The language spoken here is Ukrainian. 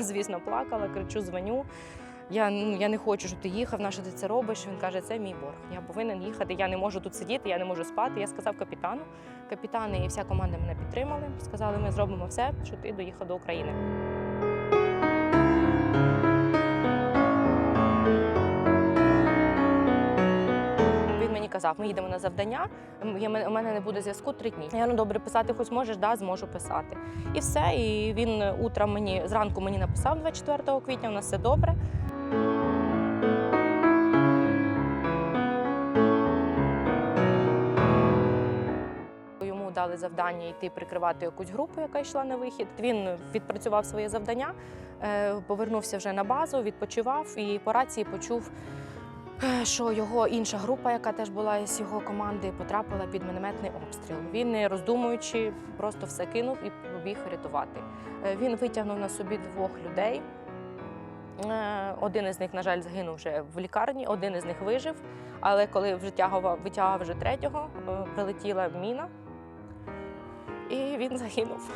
звісно, плакала, кричу, дзвоню. Я, ну, я не хочу, щоб ти їхав, на що ти це робиш. Він каже, це мій борг. Я повинен їхати. Я не можу тут сидіти, я не можу спати. Я сказав капітану. Капітани і вся команда мене підтримали. Сказали, ми зробимо все, щоб ти доїхав до України. Казав, ми їдемо на завдання. У мене не буде зв'язку три дні. Я ну добре писати, хоч можеш, да, зможу писати. І все. І він утром мені зранку мені написав 24 квітня. У нас все добре. Дали завдання йти прикривати якусь групу, яка йшла на вихід. Він відпрацював своє завдання, е, повернувся вже на базу, відпочивав і по рації почув, е, що його інша група, яка теж була з його команди, потрапила під мінометний обстріл. Він, не роздумуючи, просто все кинув і побіг рятувати. Е, Він витягнув на собі двох людей. Е, Один із них, на жаль, загинув вже в лікарні, один із них вижив. Але коли вже тягував, витягував вже третього, е, прилетіла міна, і він загинув.